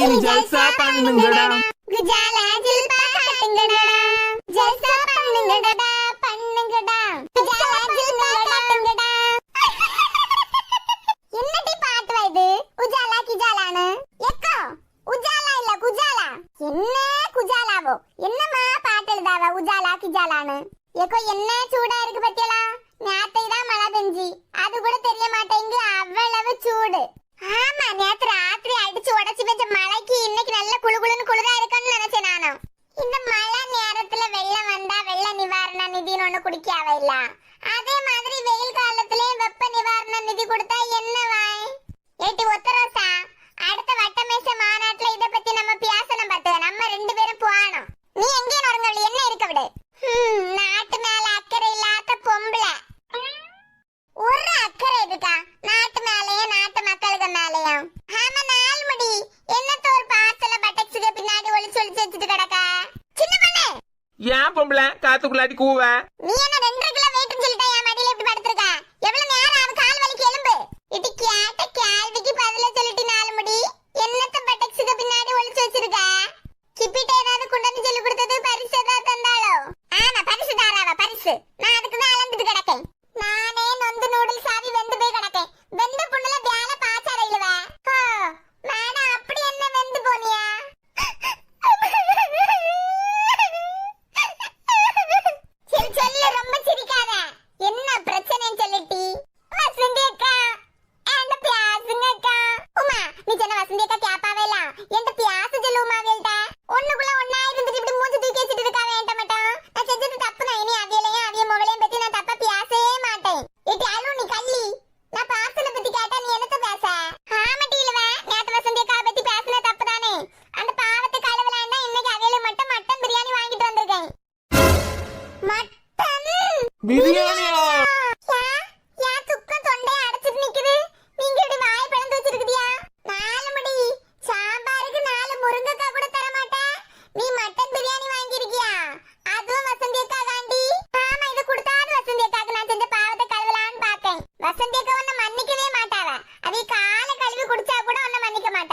இனி ஜல்சா பண்ணுங்கடா. குஜாலா ஜில்பா காட்டுங்கடா ஜல்சா பண்ணுங்கடா பண்ணுங்கடா. குஜாலா ஜில்பா காட்டுங்கடா என்னடி பாட்டு வருது உஜாலா கிஜாலான்னு? எக்கோ உஜாலா இல்ல குஜாலா? என்ன குஜாலாவோ? என்னமா பாட்டு எழுதாவா உஜாலா கிஜாலான்னு? எக்கோ என்ன சூடா இருக்கு பத்தியலா? நிதின்னு ஒண்ணு குடிக்காவ இல்ல? அதே மாதிரி வெயில் காலத்திலயும் வெப்ப நிவாரண நிதி கொடுத்தா என்ன வாய்? ஏட்டி ஒத்த ரோசா அடுத்த வட்டமேச மாநாட்டுல இத பத்தி நம்ம பேசணும் பார்த்து நம்ம ரெண்டு பேரும் போகணும். நீ எங்கேயும் நொறுங்கல் என்ன இருக்க விடு? நான் பொம்பளை காத்துக்குள்ளாட்டி கூவ.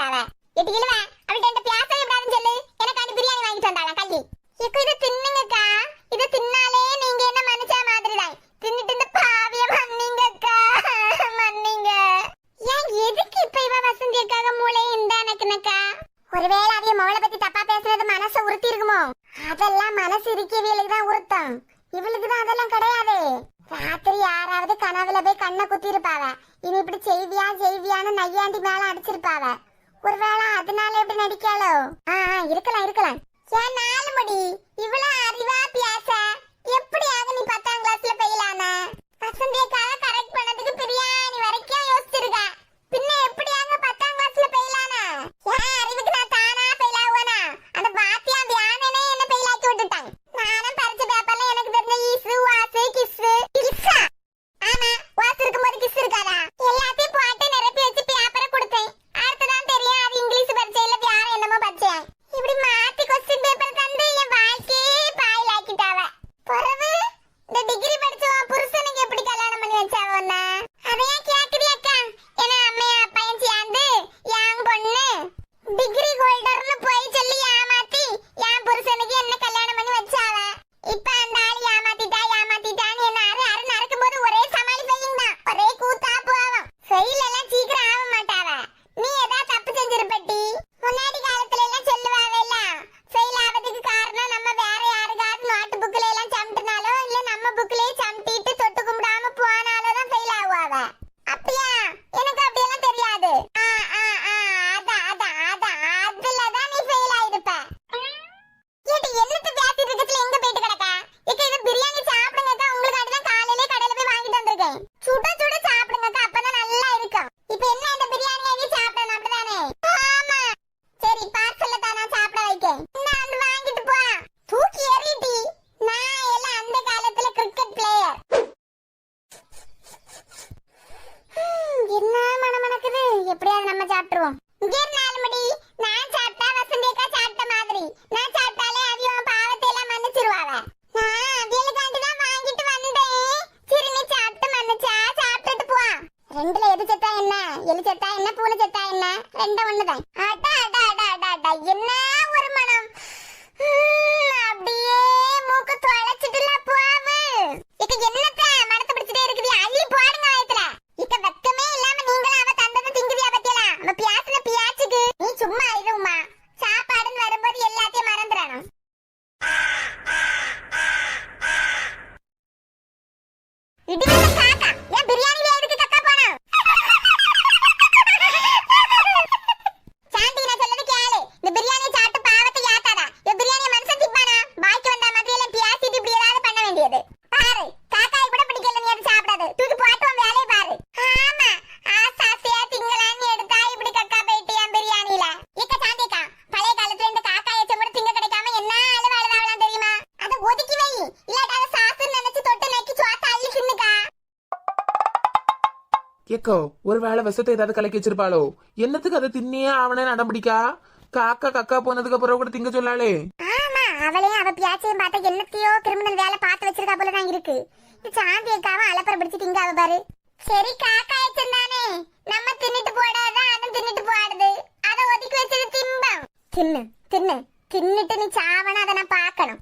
வந்தாவன் எட்டு கிலோ அவள்கிட்ட பேச எப்படாதுன்னு சொல்லு. எனக்கு பிரியாணி வாங்கிட்டு வந்தாவன் கள்ளி. இப்போ இதை தின்னுங்கக்கா. இதை தின்னாலே நீங்க என்ன மனுஷா மாதிரி தான் தின்னுட்டு இந்த பாவிய மன்னிங்கக்கா. மன்னிங்க. ஏன் எதுக்கு இப்ப இவ வசந்தி அக்காக மூளை இந்த எனக்குனக்கா ஒருவேளை அதைய மவளை பத்தி தப்பா பேசுறது மனசை உறுத்தி இருக்குமோ? இனி இப்படி செய்வியா செய்வியான்னு நையாண்டி மேல அடிச்சிருப்பாவ. ஒருவேளை அதனால எப்படி நடிக்காளோ? ஆ இருக்கலாம் இருக்கலாம். ஏன் நாலு முடி? இவ்வளவு அறிவா பேச எப்படியாவது நீ வச்சிருக்கேன் சுட சுட சாப்பிடுங்க அப்பதான் நல்லா இருக்கும். இப்ப என்ன இந்த பிரியாணி வாங்கி சாப்பிடணும் அப்படிதானே? ஆமா. சரி பார்சல்ல தானா சாப்பிட வைக்கேன். என்ன வந்து வாங்கிட்டு போ. தூக்கி எறிட்டி நான் எல்லாம் அந்த காலத்துல கிரிக்கெட் பிளேயர் என்ன மனமணக்குது? எப்படியாவது நம்ம சாப்பிட்டுருவோம். இங்கே நாலு ಇಡಿ ஏக்கோ ஒரு வேளை விஷத்தை ஏதாவது கலக்கி வச்சிருப்பாளோ? என்னத்துக்கு அதை தின்னியே அவனே நடம்பிடிக்கா காக்கா கக்கா போனதுக்கு அப்புறம் கூட திங்க சொல்லாளே. ஆமா அவளையும் அவ பியாச்சையும் பார்த்தா என்னத்தையோ கிரிமினல் வேலை பார்த்து வச்சிருக்கா போல தான் இருக்கு. இந்த சாந்தி அக்காவும் அலப்பற பிடிச்சு திங்க அவ பாரு. சரி காக்கா வச்சிருந்தானே நம்ம தின்னுட்டு போடாத அதுவும் தின்னுட்டு போடுது. அதை ஒதுக்கி வச்சது திம்பம். தின்னு தின்னு தின்னுட்டு நீ சாவன அதை நான் பார்க்கணும்.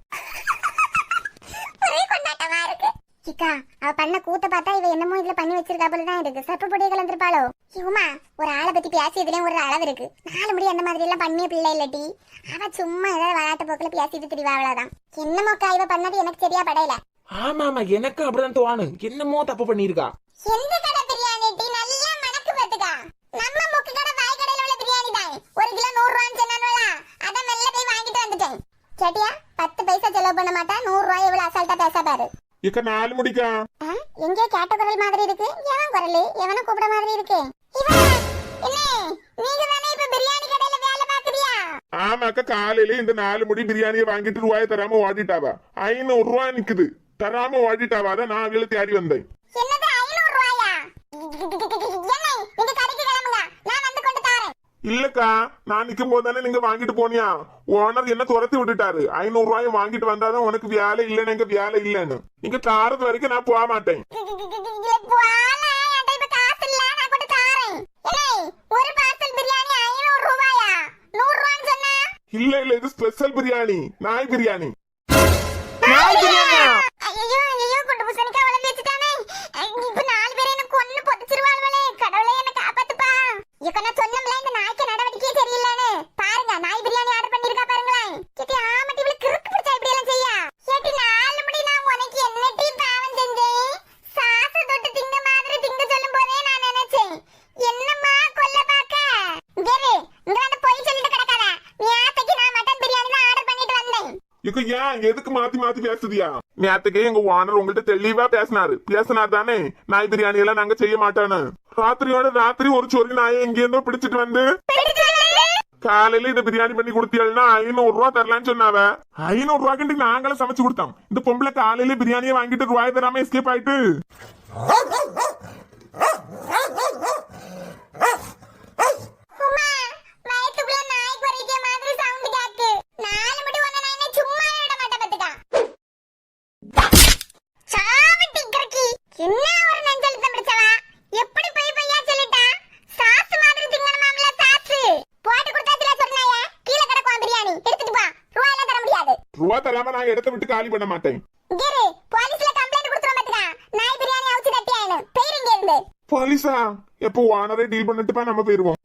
ஒரே கொண்டாட்டமா இருக்கு. சிக்கா அவ பண்ண கூத்த பார்த்தா இவ என்னமோ இதுல பண்ணி வச்சிருக்கா போல தான் இருக்கு. சப்பு பொடியை கலந்துருப்பாளோ? இவமா ஒரு ஆளை பத்தி பேசியதுலயும் ஒரு அளவு இருக்கு. நாலு முடி அந்த மாதிரி எல்லாம் பண்ணிய பிள்ளை இல்லட்டி அவ சும்மா ஏதாவது விளையாட்டு போக்குல பேசிட்டு திரிவா அவ்வளவுதான். என்னமோக்கா இவ பண்ணது எனக்கு சரியா படையல. ஆமா ஆமா எனக்கு அப்படிதான் தோணு. என்னமோ தப்பு பண்ணிருக்கா எந்த கடை பிரியாணி டீ? நல்லா மணக்கு பாத்துக்கா நம்ம முக்கு கடை வாய் கடையில உள்ள பிரியாணி தான். ஒரு கிலோ நூறு ரூபான்னு சொன்னானுவல அத மெல்ல போய் வாங்கிட்டு வந்துட்டேன். கேட்டியா? பத்து பைசா செலவு பண்ண மாட்டா. நூறு ரூபாய் இவ்வளவு அசால்ட்டா பேச பாரு. இக்க நாலு முடிக்கா. ஆ, எங்கேயோ கேட்ட குரல் மாதிரி இருக்கு? எவன் குரல். எவனை கூப்பிட மாதிரி இருக்கு. நீங்க தானே இப்ப பிரியாணி கடையில வேலை பாக்குறியா ஆமாக்கா காலையில இந்த நாலு முடி பிரியாணியை வாங்கிட்டு ரூபாயை தராம ஓடிட்டாவா? ஐநூறு ரூபாய் நிக்குது. தராம ஓடிட்டாவா? அதான் நான் அவளை தேடி வந்தேன். என்னது ஐநூறு ரூபாயா என்ன நீங்க கடைக்கு கிளம்புங்க நான் வந்து கொண்டு தாரேன் இல்லக்கா நான் நிக்கும் போது நீங்க வாங்கிட்டு போனியா? ஓனர் என்ன துரத்தி விட்டுட்டாரு. ஐநூறு ரூபாய் வாங்கிட்டு வந்தாதான் உனக்கு வேலை இல்லைன்னு எங்க வேலை இல்லைன்னு. நீங்க தாரது வரைக்கும் நான் போக மாட்டேன். இல்ல, இல்ல, பிரியாணி இது ஸ்பெஷல் பிரியாணி. நாய் பிரியாணி. நாய் பிரியாணியா? ஐயையோ, ஐயையோ, குண்டு பூசணிக்காய் வளர்ந்து வச்சுட்டானே. ஐ, இப்ப நாலு பேரை என்ன கொன்னு புதைச்சிருவாளுவளே. கடவுளே, என்னை காப்பாத்துப்பா. இப்ப நான் சொன்னோம்ல, இந்த நாய்க்கு நடவடிக்கையே சரியில்லைன்னு. பாருங்க, நாய் பிரியாணி ஆர்டர் பண்ணிருக்கா பாருங்களேன். ஏட்டி, ஆமாட்டி, இவளுக்கு கிறுக்கு பிடிச்சா இப்படி எல்லாம் செய்யா? கேட்டி நாலு முடி நான் உனக்கு என்ன டீ பாவம் செஞ்சேன்? சாச தொட்டு திங்க மாதிரி திங்க சொல்லும் போதே நான் நினைச்சேன் என்னம்மா கொல்ல பாக்க வேறு இங்க வந்து பொய் சொல்லிட்டு கிடக்காத நீ ஆசைக்கு நான் மட்டன் பிரியாணி தான் ஆர்டர் பண்ணிட்டு வந்தேன் இக்க ஏன் எதுக்கு மாத்தி மாத்தி பேசுதியா நேத்துக்கே எங்க ஓனர் உங்கள்ட்ட தெளிவா பேசினாரு பேசினார் தானே நாய் பிரியாணி எல்லாம் நாங்க செய்ய மாட்டோன்னு ராத்திரியோட ராத்திரி ஒரு சொறி நாயை எங்க இருந்தோ பிடிச்சிட்டு வந்து காலையில இந்த பிரியாணி பண்ணி கொடுத்தீங்கன்னா ஐநூறு ரூபா தரலான்னு சொன்னாவ. ஐநூறு ரூபாய்க்கு நாங்களும் சமைச்சு கொடுத்தோம். இந்த பொம்பளை காலையில பிரியாணியை வாங்கிட்டு ரூபாய் தராம எஸ்கேப் ஆயிட்டு உமா வயித்துக்குள்ள நாய் குறைக்க மாதிரி சவுண்ட் கேக்கு நாலு மணி ஒண்ணு நான் என்ன சும்மா விட மாட்டேன் பாத்துக்கா சாவட்டி கிறுக்கி என்ன ஒரு நெஞ்சழுத்தம் பிடிச்சவா எப்படி போய் பையா சொல்லிட்டா சாஸ் மாதிரி திங்கணுமாம்ல சாஸ் போட்டு கொடுத்தாச்சுல சொன்னாயே கீழே கிடக்கும் பிரியாணி எடுத்துட்டு போ ரூபாயெல்லாம் தர முடியாது ரூபா தராம நான் இடத்த விட்டு காலி பண்ண மாட்டேன். போலீஸ்ல கம்ப்ளைண்ட் கொடுத்துருவோம் பாத்துக்கா. நாய் பிரியாணி அவுச்சு தட்டியாயினு. பேருங்க இருந்து போலீஸா? எப்போ ஓனரே டீல் பண்ணிட்டுப்பா நம்ம போயிருவோம்.